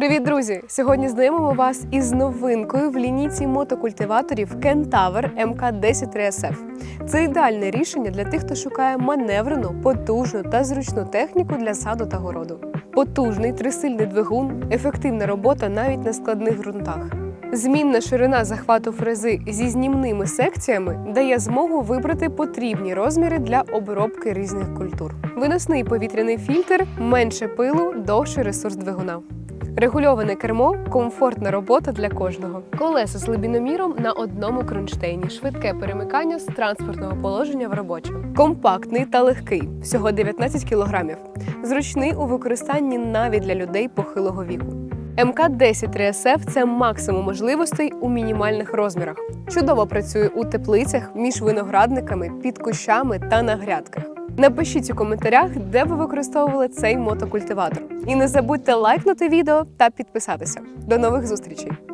Привіт, друзі! Сьогодні знайомимо вас із новинкою в лінійці мотокультиваторів Kentaur MK10 3SF. Це ідеальне рішення для тих, хто шукає маневрену, потужну та зручну техніку для саду та городу. Потужний трисильний двигун, ефективна робота навіть на складних ґрунтах. Змінна ширина захвату фрези зі знімними секціями дає змогу вибрати потрібні розміри для обробки різних культур. Виносний повітряний фільтр, менше пилу, довший ресурс двигуна. Регульоване кермо комфортна робота для кожного. Колеса з лебіноміром на одному кронштейні, швидке перемикання з транспортного положення в робоче. Компактний та легкий, всього 19 кг. Зручний у використанні навіть для людей похилого віку. МК-10 3SF – це максимум можливостей у мінімальних розмірах. Чудово працює у теплицях, між виноградниками, під кущами та на грядках. Напишіть у коментарях, де ви використовували цей мотокультиватор. І не забудьте лайкнути відео та підписатися. До нових зустрічей!